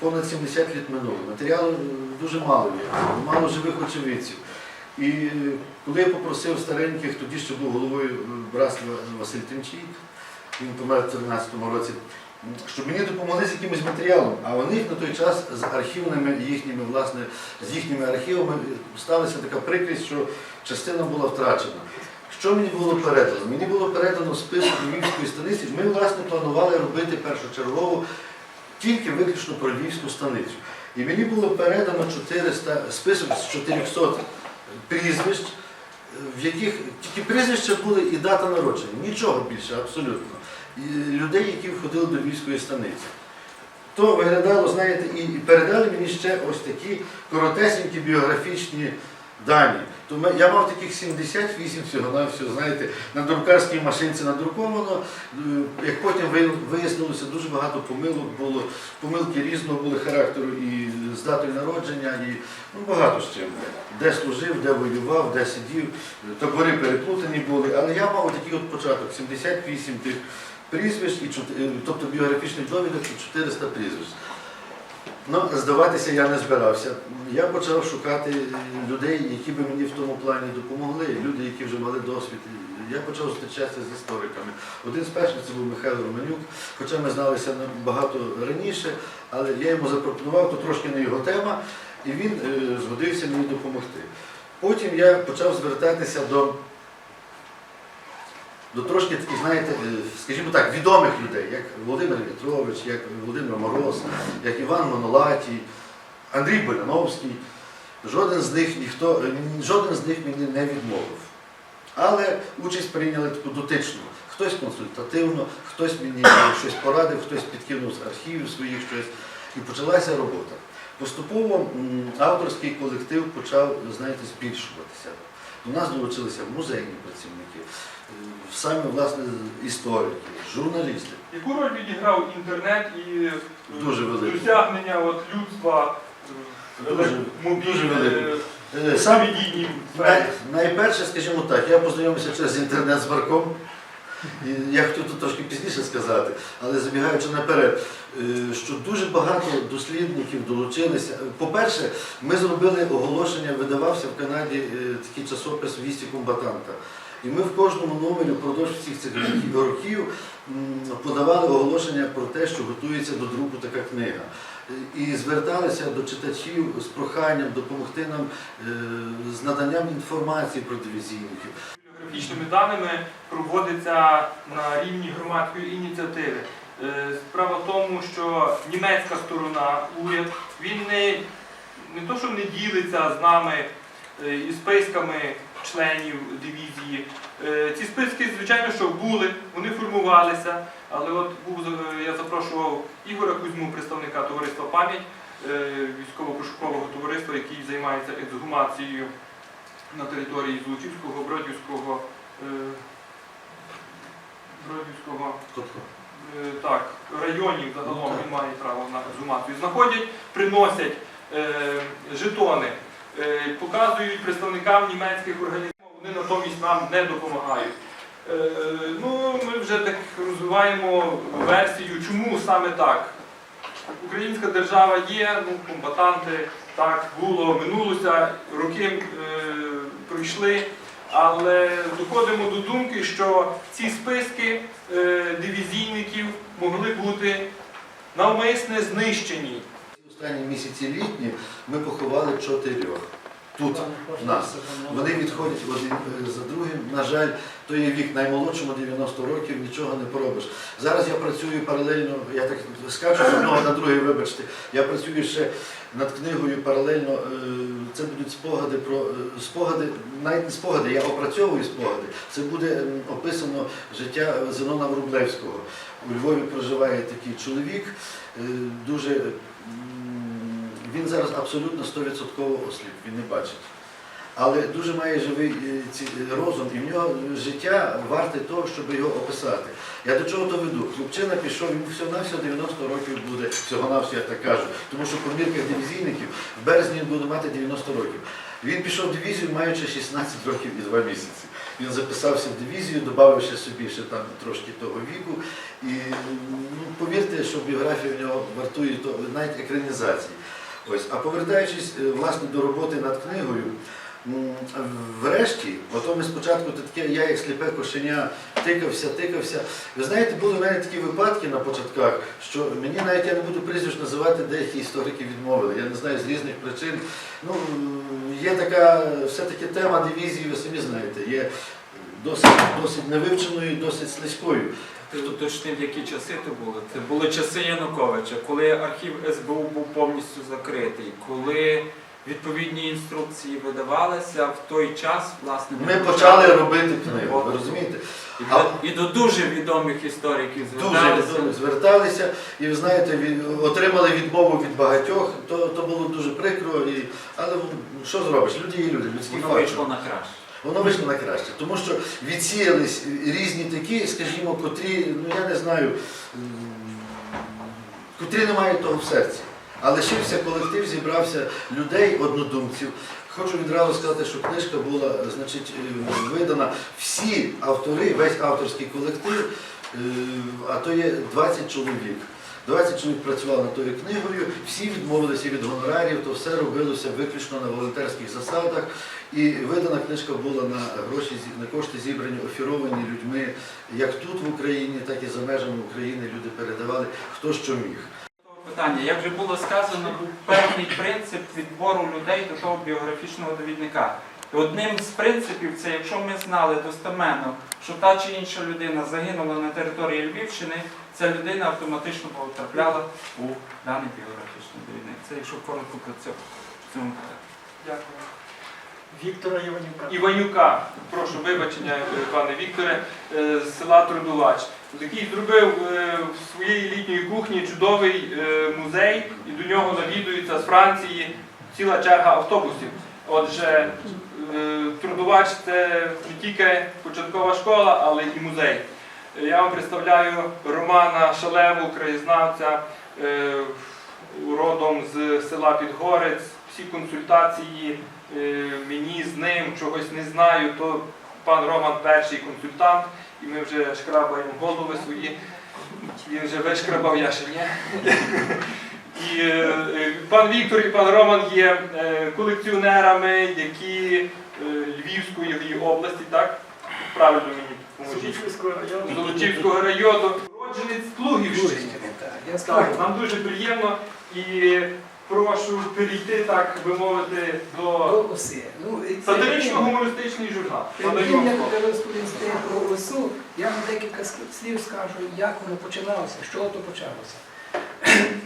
понад 70 літ минуло. Матеріалу е, дуже мало є, мало живих очевидців. І е, коли я попросив стареньких, тоді ще був головою е, братства Василь Тимчій, він помер в 2013 році, щоб мені допомогли з якимось матеріалом. А у них на той час з архівними їхніми, власне, з їхніми архівами сталася така прикрість, що частина була втрачена. Що мені було передано? Мені було передано список Львівської станиці. Ми, власне, планували робити першочергово тільки виключно про Львівську станицю. І мені було передано 400, список з 400 прізвищ, в яких тільки прізвища були і дата народження. Нічого більше, абсолютно. І людей, які входили до Львівської станиці. То виглядало, знаєте, і передали мені ще ось такі коротесенькі біографічні дані. То я мав таких 78 всього на всього, знаєте, на друкарській машинці надруковано. Е, Як потім вияснилося, дуже багато помилок було, помилки різного були характеру і з датою народження, і ну, багато з чим. Де служив, де воював, де сидів, табори переплутані були. Але я мав такий от початок, 78 тих прізвищ, і, е, тобто біографічних довідок і 400 прізвищ. Ну, здаватися я не збирався. Я почав шукати людей, які би мені в тому плані допомогли, люди, які вже мали досвід. Я почав зустрічатися з істориками. Один з перших це був Михайло Романюк, хоча ми зналися набагато раніше, але я йому запропонував, то трошки не його тема, і він е, згодився мені допомогти. Потім я почав звертатися до, до трошки таких, знаєте, е, скажімо так, відомих людей, як Володимир Вітрович, як Володимир Мороз, як Іван Монолатій, Андрій Боляновський. Жоден з них ніхто, е, жоден з них мені не відмовив. Але участь прийняли таку дотичну. Хтось консультативно, хтось мені щось порадив, хтось підкинув з архівів своїх щось. І почалася робота. Поступово авторський колектив почав, знаєте, збільшуватися. До нас долучилися музейні працівники, саме власне історики, журналісти. Яку роль відіграв інтернет і е, Дуже велику. досягнення от, людства е, Дуже- дуже велику. Е, Сам Най, найперше, скажімо так, я познайомився через інтернет з Марком. Я хотів тут трошки пізніше сказати, але забігаючи наперед, е, що дуже багато дослідників долучилися. По-перше, ми зробили оголошення, видавався в Канаді е, такий часопис «Вісті комбатанта. І ми в кожному номері впродовж всіх цих років подавали оголошення про те, що готується до друку така книга. І зверталися до читачів з проханням допомогти нам е, з наданням інформації про дивізійників. Бібліографічними даними проводиться на рівні громадської ініціативи. Е, Справа в тому, що німецька сторона, уряд, він не, не то, що не ділиться з нами е, і списками членів дивізії. Е, Ці списки, звичайно, що були, вони формувалися, але от був, я запрошував Ігоря Кузьму, представника товариства пам'ять, військово-пошукового товариства, який займається ексгумацією на території Злочівського, Бродівського, е, Бродівського Тобто, е, так, районів загалом він має право на ексгумацію. Знаходять, приносять е, жетони, показують представникам німецьких організацій, вони натомість нам не допомагають. Ну, ми вже так розвиваємо версію, чому саме так. Українська держава є, ну, комбатанти, так, було, минулося, роки е, пройшли, але доходимо до думки, що ці списки е, дивізійників могли бути навмисне знищені. останні місяці літні ми поховали чотирьох. Тут, в нас. Вони відходять один е, за другим. На жаль, той є вік наймолодшому 90 років, нічого не поробиш. Зараз я працюю паралельно, я так скажу з одного на другий, вибачте. Я працюю ще над книгою паралельно. е, Це будуть спогади про е, спогади, навіть не спогади, я опрацьовую спогади. Це буде описано життя Зенона Врублевського. У Львові проживає такий чоловік, дуже він зараз абсолютно 100% осліп, він не бачить. Але дуже має живий е, е, розум, і в нього життя варте того, щоб його описати. Я до чого то веду? Хлопчина пішов, йому всього-навсього 90 років буде, всього-навсього, я так кажу. Тому що по мірках дивізійників в березні він буде мати 90 років. Він пішов в дивізію, маючи 16 років і 2 місяці. Він записався в дивізію, додавши собі ще там трошки того віку. І ну, повірте, що біографія в нього вартує навіть екранізації. Ось, а повертаючись е, власне до роботи над книгою, врешті, ото ми спочатку таке, я як сліпе кошеня тикався, тикався. Ви знаєте, були в мене такі випадки на початках, що мені навіть я не буду прізвищ називати, деякі історики відмовили. Я не знаю з різних причин. Ну, є така все-таки тема дивізії, ви самі знаєте, є досить, досить невивченою, досить слизькою. Ти уточнив, які часи то були. Це були часи Януковича, коли архів СБУ був повністю закритий, коли відповідні інструкції видавалися в той час, власне, Ми почали робити книгу, ви розумієте? І до, і до дуже відомих істориків Дуже зверталися. відомо зверталися, і ви знаєте, від- отримали відмову від багатьох, то, то було дуже прикро. І, але ну, що зробиш? Люди є люди, людський Воно вийшло на краще. Воно вийшло на краще, тому що відсіялись різні такі, скажімо, котрі, ну я не знаю, котрі не мають того в серці. А лишився колектив, зібрався людей, однодумців. Хочу відразу сказати, що книжка була значить, е, видана всі автори, весь авторський колектив, е, а то є 20 чоловік. 20 чоловік працювали над тою книгою, всі відмовилися від гонорарів, то все робилося виключно на волонтерських засадах. І видана книжка була на гроші на кошти зібрані, офіровані людьми, як тут в Україні, так і за межами України люди передавали хто що міг. Питання, як вже було сказано, був певний принцип відбору людей до того біографічного довідника. І одним з принципів це, якщо ми знали достеменно, що та чи інша людина загинула на території Львівщини, ця людина автоматично потрапляла у даний біографічний довідник. Це якщо коротко про це в цьому питанні. Дякую. Віктора Іванюка. Іванюка, прошу вибачення, пане Вікторе, е, з села Трудулач, який зробив е, в своїй літньої кухні чудовий е, музей, і до нього навідується з Франції ціла черга автобусів. Отже, Трудувач це не тільки початкова школа, але і музей. Я вам представляю Романа Шалеву, краєзнавця, е, родом з села Підгорець. Всі консультації е, мені з ним чогось не знаю, то пан Роман перший консультант, і ми вже шкрабаємо голови свої. Він вже вишкрабав, я ще ні. І е, пан Віктор і пан Роман є колекціонерами, які Львівської області, так? Правильно мені. Золочівського району. Родженець Плугівщини. Так, нам дуже приємно і прошу перейти, так би мовити, до. Ну, і це- сатирично-гумористичний журнал. Перед Надаю тим, вам як слово. розповісти про осу, я вам декілька слів скажу, як воно починалося, з чого то почалося.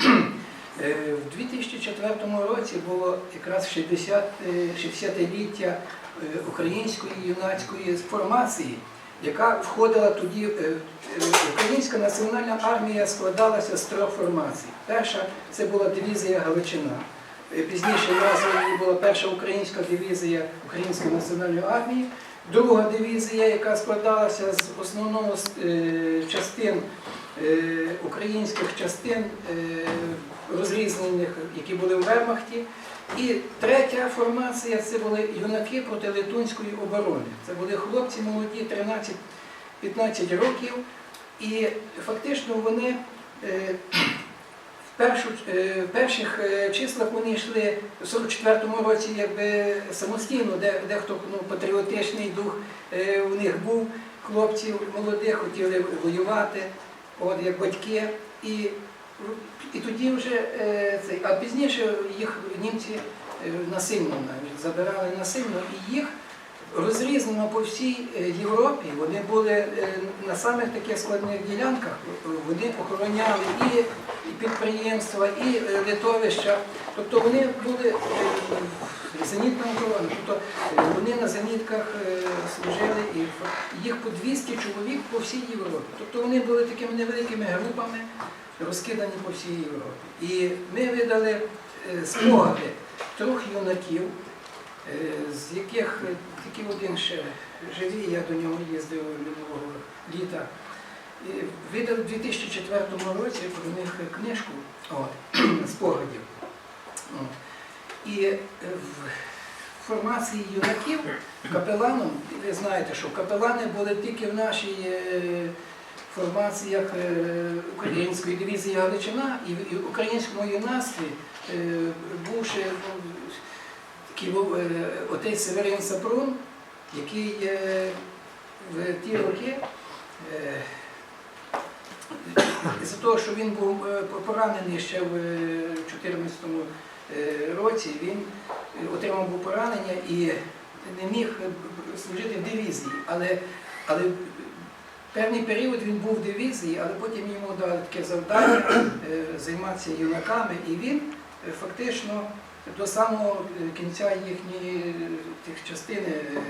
Е, В 2004 році було якраз 60, е, 60-ліття е, української юнацької формації, яка входила тоді. е, е, Українська національна армія складалася з трьох формацій. Перша це була дивізія Галичина. Е, Пізніше назва її була перша українська дивізія Української національної армії. Друга дивізія, яка складалася з е, частин українських частин розрізнених, які були в Вермахті. І третя формація це були юнаки проти Летунської оборони. Це були хлопці молоді, 13-15 років. І фактично вони е, в, першу, е, в перших е, числах вони йшли в 44-му році якби самостійно, де дехто ну, патріотичний дух у них був. Хлопців молодих хотіли воювати, от як батьки. І, і тоді вже е, цей, а пізніше їх німці е, насильно навіть забирали насильно і їх розрізнено по всій е, Європі. Вони були е, на самих таких складних ділянках, вони охороняли і, підприємства, і е, литовища. Тобто вони були зенітна охорона. Тобто вони на зенітках служили і їх по 200 чоловік по всій Європі. Тобто вони були такими невеликими групами, розкидані по всій Європі. І ми видали спогади трьох юнаків. Е, з яких е, тільки один ще живий, я до нього їздив минулого літа. Видав у 2004 році про них книжку от, спогадів. От. І е, в, формації юнаків капеланом, ви знаєте, що капелани були тільки в нашій формаціях української дивізії Галичина і в українському юнацтві був ще ну, такий був е, отець Северин Сапрун, який е, в ті роки. е, з-за того, що він був е, поранений ще в 2014 році, він е, отримав був поранення і не міг е, служити в дивізії. Але, але певний період він був в дивізії, але потім йому дали таке завдання е, займатися юнаками, і він е, фактично до самого е, кінця їхньої е, тих частини е,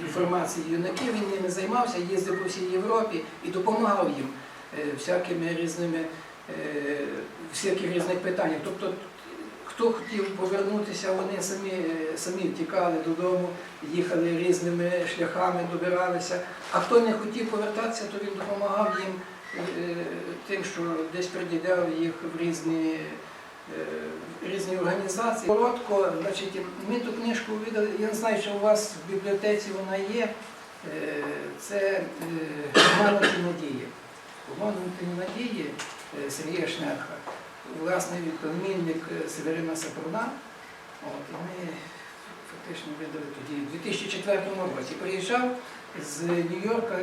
інформації юнаків він ними займався, їздив по всій Європі і допомагав їм всякими різними всяких різних питаннях. Тобто, хто хотів повернутися, вони самі, самі втікали додому, їхали різними шляхами, добиралися. А хто не хотів повертатися, то він допомагав їм тим, що десь приділяв їх в різні. Е, Різні організації. Коротко, значить, ми ту книжку видали, я не знаю, що у вас в бібліотеці вона є. Е, Це е, «Обмануті надії. Обмануті надії Сергія Шнерха, власний е, Северина Сапруна. От, і ми фактично видали тоді у 2004 році. Приїжджав з Нью-Йорка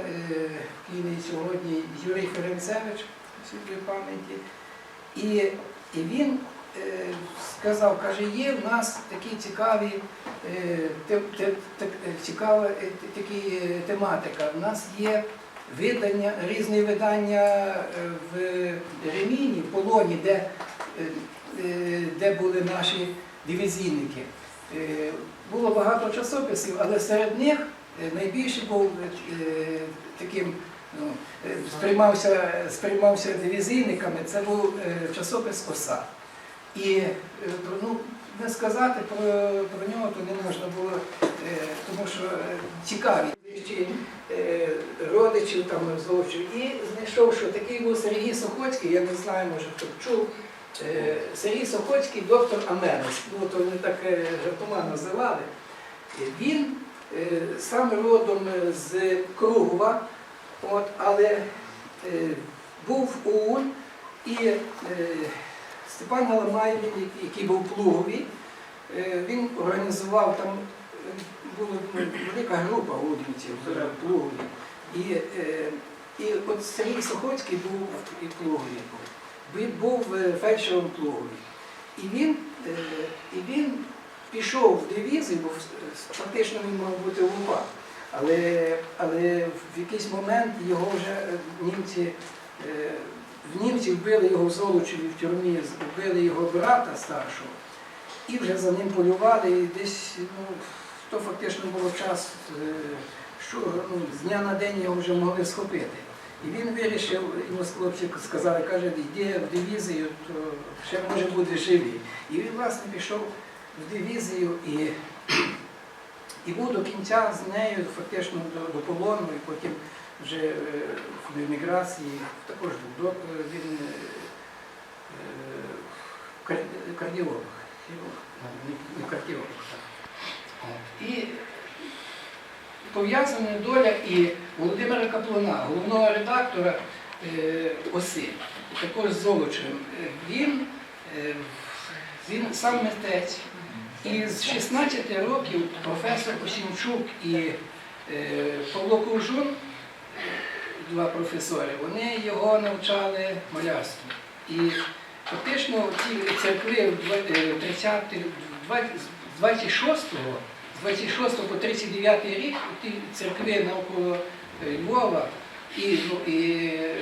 Києві сьогодні Юрій Ференцевич, світлої пам'яті. І, і він е, сказав, каже, є в нас такі цікаві, е, цікава е, такі тематика. У нас є видання, різні видання в Реміні, в полоні, де, де були наші дивізійники. Було багато часописів, але серед них найбільше був таким, ну, е, сприймався, сприймався дивізійниками, це був е, часопис Оса. І е, ну, не сказати про, про нього то не можна було, тому що цікаві родичів там зловчив. І знайшов, що такий був Сергій Сохоцький, я не знаю, може хто чув. Сергій Сохоцький, доктор Америс, ну то вони так жартома називали. Він сам родом з Кругова, от, але е, був ОУН і е, Степан Галамай, який- був в Плугові, е, він організував там, була велика група удмівців в Плугові. І, е, і от Сергій Сохоцький був і в Плугові. Він був е, фельдшером в Плугові. І він, е, і він пішов в дивізію, бо фактично він мав бути в УПА. Але, але в якийсь момент його вже е, німці, е, в німці вбили його в Золочеві в тюрмі, вбили його брата старшого, і вже за ним полювали, і десь, ну, то фактично було час, е, що ну, з дня на день його вже могли схопити. І він вирішив, йому хлопці сказали, каже, йди в дивізію, то ще може буде живий. І він, власне, пішов в дивізію і, і був до кінця з нею фактично до, до полону, і потім вже е, в еміграції також був док- е, він е, е, кардіолог. Не- кардіолог. І пов'язана доля і Володимира Каплуна, головного редактора е, ОСИ, також з Золочевим. Е, Він, е, він сам митець. І з 16 років професор Осімчук і е, Павло Куржун, два професори, вони його навчали малярству. І фактично ці церкви в е, 30 два- з 26-го, з 26 по 39 рік ті церкви навколо е, Львова і, ну, і е,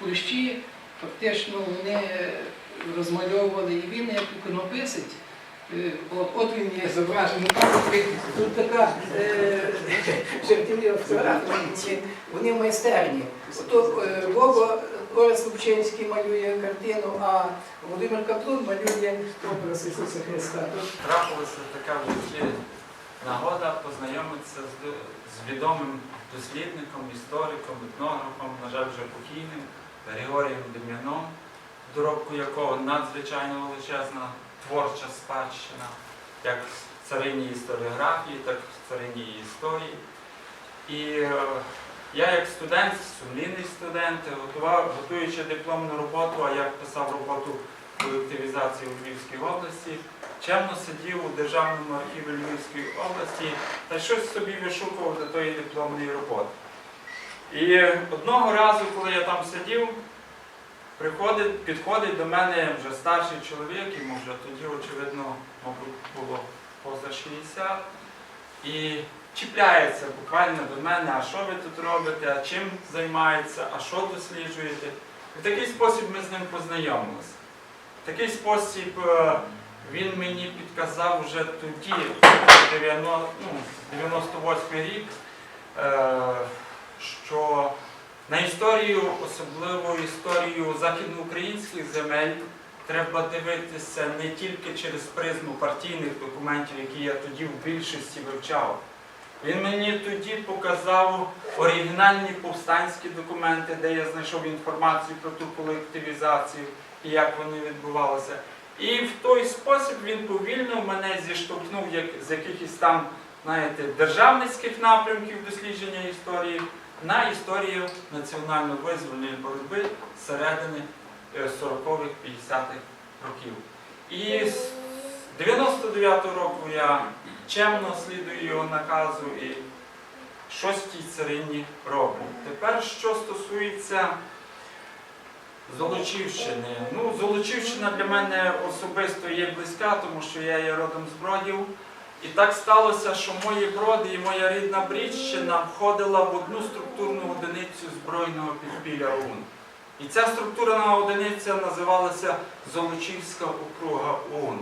Кулищі фактично вони розмальовували, і він як іконописець, От, от він є зображений. Тут така е, жартівлива фотографія. Вони майстерні. Ото е, Вова Орес Лубчинський малює картину, а Володимир Каплун малює образ Ісуса Христа. Трапилася така в житті нагода познайомитися з відомим дослідником, істориком, етнографом, на жаль, вже покійним Григорієм Дем'яном, доробку якого надзвичайно величезна творча спадщина, як в царині історіографії, так і в царині історії. І е, я як студент, сумлінний студент, готував, готуючи дипломну роботу, а я писав роботу колективізації у Львівській області, чемно сидів у Державному архіві Львівської області та щось собі вишукував до тої дипломної роботи. І одного разу, коли я там сидів, приходить, підходить до мене вже старший чоловік, йому вже тоді, очевидно, мабуть, було поза 60, і чіпляється буквально до мене, а що ви тут робите, а чим займаєтеся, а що досліджуєте. В такий спосіб ми з ним познайомилися. В такий спосіб е, він мені підказав вже тоді, 90, ну, 98 рік, е, що на історію, особливо історію західноукраїнських земель, треба дивитися не тільки через призму партійних документів, які я тоді в більшості вивчав. Він мені тоді показав оригінальні повстанські документи, де я знайшов інформацію про ту колективізацію і як вони відбувалися. І в той спосіб він повільно мене зіштовхнув як, з якихось там, знаєте, державницьких напрямків дослідження історії на історію національно-визвольної боротьби середини е, 40-х, 50-х років. І з 99-го року я чемно слідую його наказу і щось в тій царині роблю. Тепер, що стосується Золочівщини. Ну, Золочівщина для мене особисто є близька, тому що я є родом з Бродів. І так сталося, що мої броди і моя рідна Брідщина входила в одну структурну одиницю збройного підпілля ОУН. І ця структурна одиниця називалася Золочівська округа ОУН.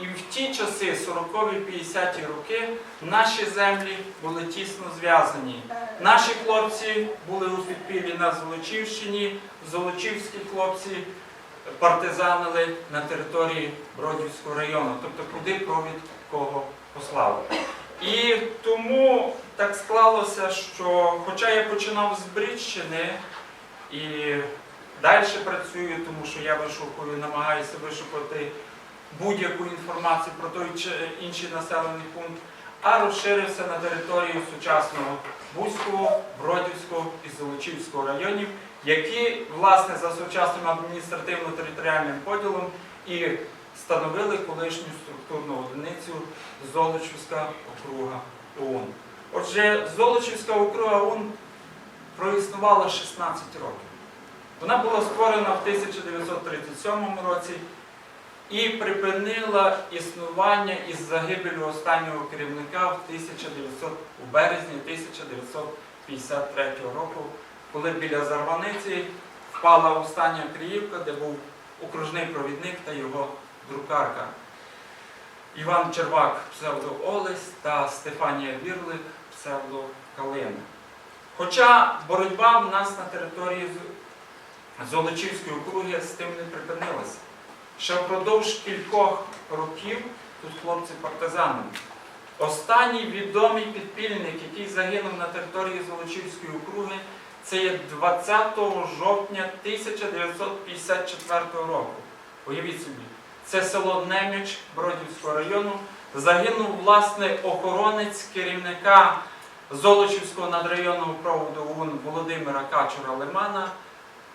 І в ті часи, 40-50-ті роки, наші землі були тісно зв'язані. Наші хлопці були у підпіллі на Золочівщині, золочівські хлопці партизанили на території Бродівського району, тобто куди провід кого послав. І тому так склалося, що хоча я починав з Брідщини і далі працюю, тому що я вишукую, намагаюся вишукати будь-яку інформацію про той чи інший населений пункт, а розширився на територію сучасного Бузького, Бродівського і Золочівського районів, які, власне, за сучасним адміністративно-територіальним поділом і становили колишню структурну одиницю Золочівська округа ОУН. Отже, Золочівська округа ОУН проіснувала 16 років. Вона була створена в 1937 році і припинила існування із загибелю останнього керівника в 1900, у березні 1953 року, коли біля Зарваниці впала остання Криївка, де був окружний провідник та його друкарка. Іван Червак, псевдо Олесь та Стефанія Вірлик, псевдо Калина. Хоча боротьба в нас на території Золочівської округи з тим не припинилася. Ще впродовж кількох років тут хлопці партизани. Останній відомий підпільник, який загинув на території Золочівської округи, це є 20 жовтня 1954 року. Уявіть собі, це село Неміч Бродівського району. Загинув власне охоронець керівника Золочівського надрайонного проводу ОУН Володимира Качура Лимана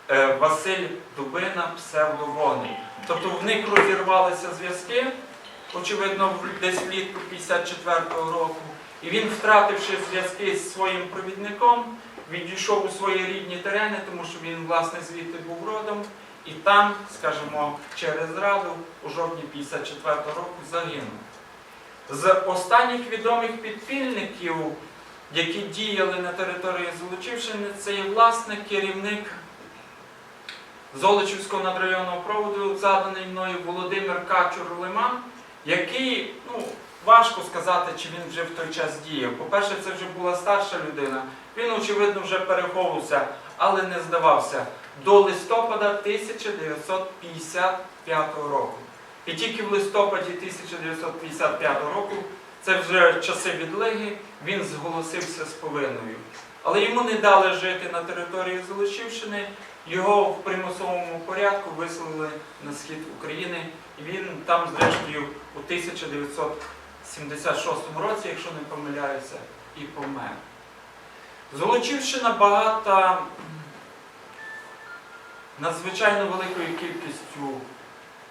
е, Василь Дубина, псевдовогний. Тобто в них розірвалися зв'язки, очевидно, десь влітку 54-го року. І він, втративши зв'язки з своїм провідником, відійшов у свої рідні терени, тому що він, власне, звідти був родом, і там, скажімо, через зраду у жовтні 54-го року загинув. З останніх відомих підпільників, які діяли на території Золочівщини, це є власне керівник Золочівського надрайонного проводу, заданий мною Володимир Качур Лиман, який, ну, важко сказати, чи він вже в той час діяв. По-перше, це вже була старша людина. Він, очевидно, вже переховувався, але не здавався до листопада 1955 року. І тільки в листопаді 1955 року, це вже часи відлиги, він зголосився з повинною. Але йому не дали жити на території Золочівщини, його в примусовому порядку виселили на схід України, і він там, зрештою, у 76-му році, якщо не помиляюся, і помер. Золочівщина багата надзвичайно великою кількістю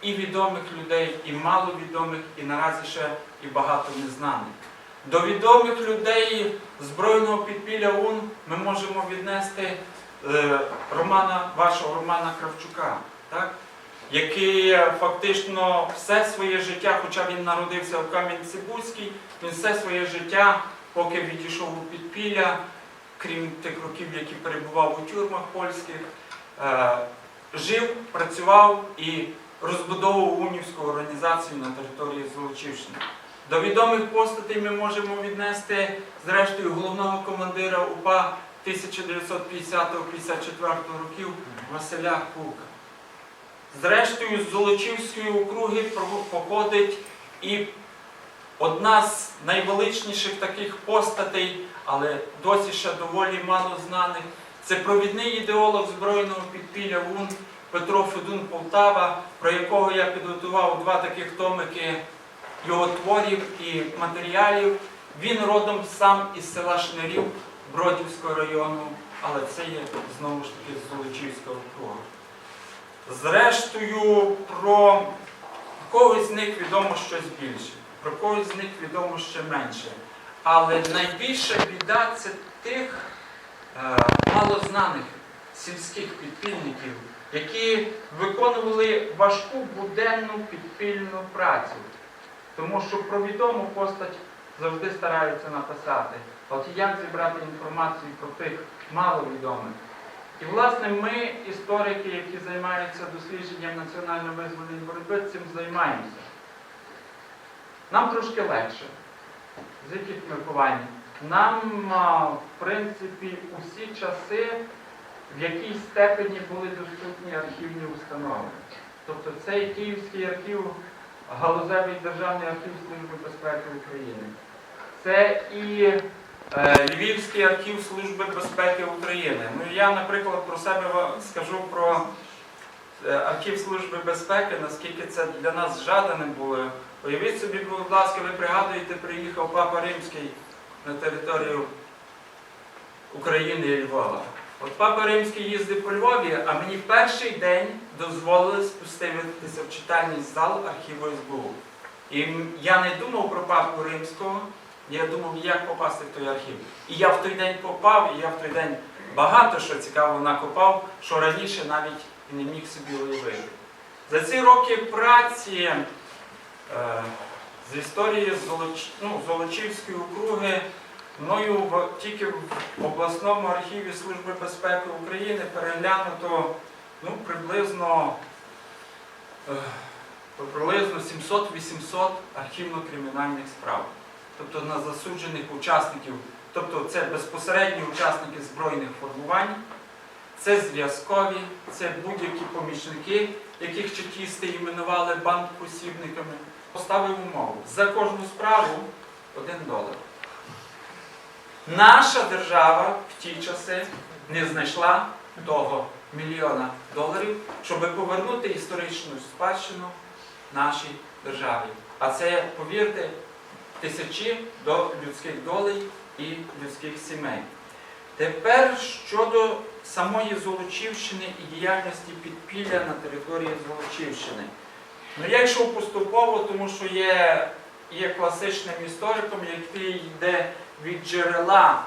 і відомих людей, і маловідомих, і наразі ще і багато незнаних. До відомих людей збройного підпілля УН ми можемо віднести е, Романа, вашого Романа Кравчука, так? який е, фактично все своє життя, хоча він народився в Кам'янці-Бузькій, він все своє життя, поки відійшов у підпілля, крім тих років, які перебував у тюрмах польських, жив, працював і розбудовував унівську організацію на території Золочівщини. До відомих постатей ми можемо віднести, зрештою, головного командира УПА 1950-54 років Василя Кука. Зрештою, з Золочівської округи походить і одна з найвеличніших таких постатей, але досі ще доволі мало знаних, це провідний ідеолог збройного підпілля УН Петро Федун Полтава, про якого я підготував два таких томики його творів і матеріалів. Він родом сам із села Шнирів Бродівського району, але це є знову ж таки з Золочівського округу. Зрештою, про когось з них відомо щось більше, про когось з них відомо ще менше. Але найбільша біда це тих малознаних сільських підпільників, які виконували важку буденну підпільну працю. Тому що про відому постать завжди стараються написати. От як зібрати інформацію про тих маловідомих. І, власне, ми, історики, які займаються дослідженням національно-визвольної боротьби, цим займаємося. Нам трошки легше. З яких міркувань? Нам, в принципі, усі часи в якійсь степені були доступні архівні установи. Тобто це і Київський архів, Галузевий державний архів Служби безпеки України. Це і е, Львівський архів Служби безпеки України. Ну я, наприклад, про себе скажу про е, архів Служби безпеки, наскільки це для нас жаданим було. Уявіть собі, будь ласка, ви пригадуєте, приїхав Папа Римський на територію України і Львова. От Папа Римський їздив по Львові, а мені перший день дозволили спуститися в читальний зал архіву СБУ. І я не думав про Папу Римського, я думав, як попасти в той архів. І я в той день попав, і я в той день багато що цікавого накопав, що раніше навіть не міг собі уявити. За ці роки праці е, з історії Золоч... ну, Золочівської округи мною в... тільки в обласному архіві Служби безпеки України переглянуто ну, приблизно, е, приблизно 700-800 архівно-кримінальних справ. Тобто на засуджених учасників, тобто це безпосередні учасники збройних формувань, це зв'язкові, це будь-які помічники, яких чекісти іменували бандпосібниками. Поставив умову. За кожну справу один долар. Наша держава в ті часи не знайшла того мільйона доларів, щоб повернути історичну спадщину нашій державі. А це, повірте, тисячі до людських долей і людських сімей. Тепер щодо самої Золочівщини і діяльності підпілля на території Золочівщини. Ну, я йшов поступово, тому що є, є класичним істориком, який йде від джерела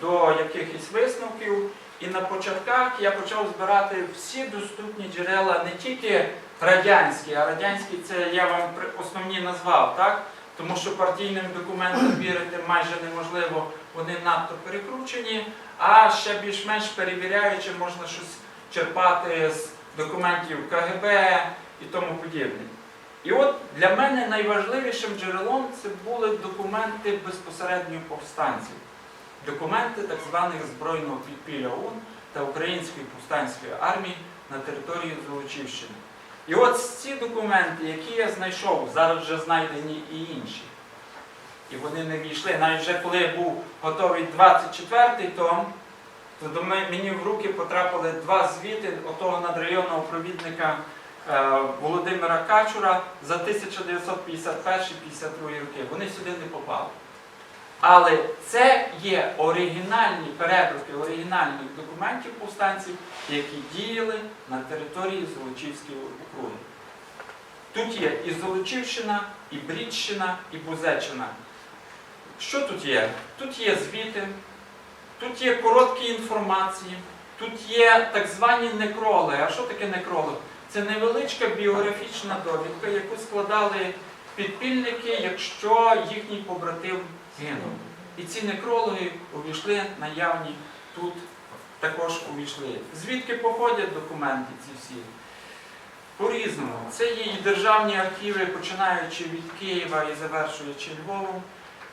до якихось висновків. І на початках я почав збирати всі доступні джерела, не тільки радянські, а радянські це я вам основні назвав, так? Тому що партійним документам вірити майже неможливо, вони надто перекручені, а ще більш-менш перевіряючи, можна щось черпати з документів КГБ і тому подібне. І от для мене найважливішим джерелом це були документи безпосередньо повстанців. Документи так званих збройного підпілля ОУН та Української повстанської армії на території Золочівщини. І от ці документи, які я знайшов, зараз вже знайдені і інші. І вони не війшли. Навіть вже коли був готовий 24-й том, то мені в руки потрапили два звіти отого надрайонного провідника Володимира Качура за 1951-52 роки. Вони сюди не попали. Але це є оригінальні передруки оригінальних документів повстанців, які діяли на території Золочівської округи. Тут є і Золочівщина, і Брідщина, і Бузеччина. Що тут є? Тут є звіти, тут є короткі інформації, тут є так звані некроли. А що таке некроли? Це невеличка біографічна довідка, яку складали підпільники, якщо їхній побратим гинув. І ці некрологи увійшли наявні тут також увійшли. Звідки походять документи ці всі? По-різному. Це є і державні архіви, починаючи від Києва і завершуючи Львовом.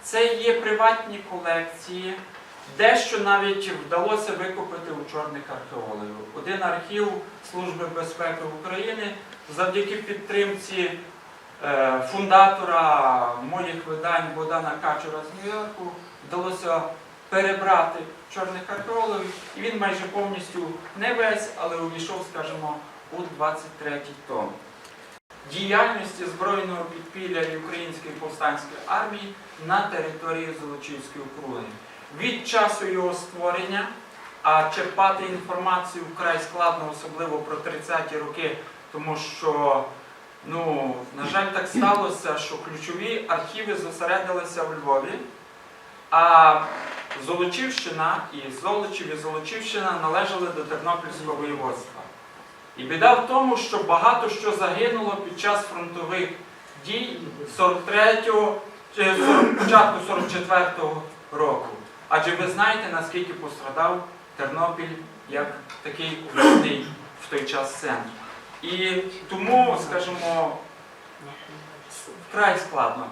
Це є приватні колекції. Дещо навіть вдалося викупити у чорних археологів. Один архів Служби безпеки України завдяки підтримці е, фундатора моїх видань Богдана Качура з Нью-Йорку вдалося перебрати чорних археологів, і він майже повністю не весь, але увійшов, скажімо, у 23 том. Діяльності збройного підпілля і Української повстанської армії на території Золочівської округи. Від часу його створення, а черпати інформацію вкрай складно, особливо про 30-ті роки, тому що, ну, на жаль, так сталося, що ключові архіви зосередилися в Львові, а Золочівщина і Золочів і Золочівщина належали до Тернопільського воєводства. І біда в тому, що багато що загинуло під час фронтових дій 43-го, початку 44-го року. Адже ви знаєте, наскільки пострадав Тернопіль як такий обласний в той час центр. І тому, скажімо, вкрай складно.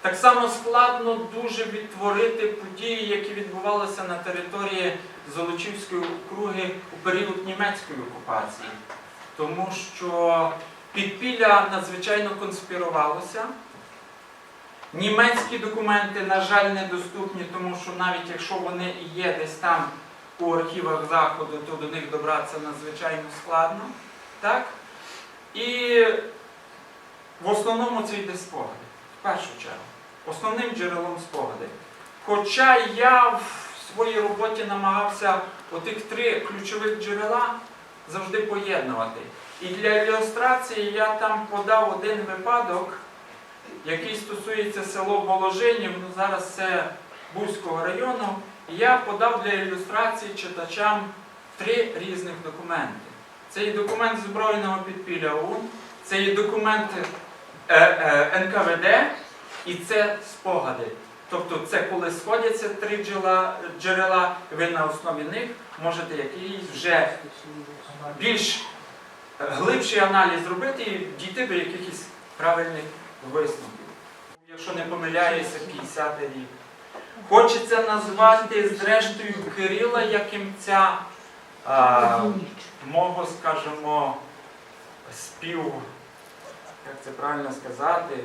Так само складно дуже відтворити події, які відбувалися на території Золочівської округи у період німецької окупації. Тому що підпілля надзвичайно конспірувалося. Німецькі документи, на жаль, недоступні, тому що навіть якщо вони є десь там у архівах Заходу, то до них добратися надзвичайно складно. Так? І в основному це йде спогади, в першу чергу. Основним джерелом спогади. Хоча я в своїй роботі намагався отих три ключових джерела завжди поєднувати. І для ілюстрації я там подав один випадок, який стосується село Воложинів, ну зараз це Бузького району. Я подав для ілюстрації читачам три різних документи. Це і документ збройного підпілля ОУН, це і документ е, е, НКВД, і це спогади. Тобто це коли сходяться три джерела, джерела, ви на основі них можете якийсь вже більш глибший аналіз зробити і дійти до якихось правильних висновків. Якщо не помиляюся, 50 рік. Хочеться назвати зрештою Кирила як імця а, мого, скажімо, спів, як це правильно сказати.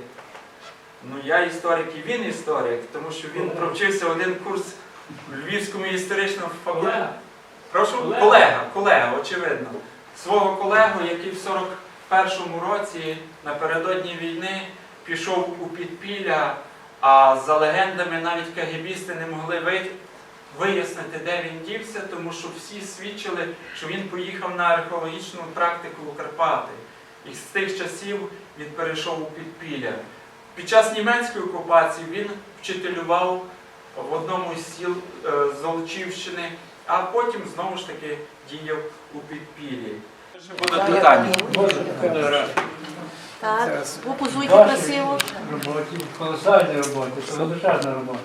Ну, я історик і він історик, тому що він провчився один курс в Львівському історичному факультеті. Прошу, Колега. колега, колега, очевидно. Свого колегу, який в 41-му році напередодні війни пішов у підпілля, а за легендами навіть кагебісти не могли вияснити, де він дівся, тому що всі свідчили, що він поїхав на археологічну практику у Карпати. І з тих часів він перейшов у підпілля. Під час німецької окупації він вчителював в одному із сіл е, Золочівщини, а потім знову ж таки діяв у підпіллі. Ще будуть питання. Так, ви позуйте красиво. роботі, колосальні роботи, це величезна робота.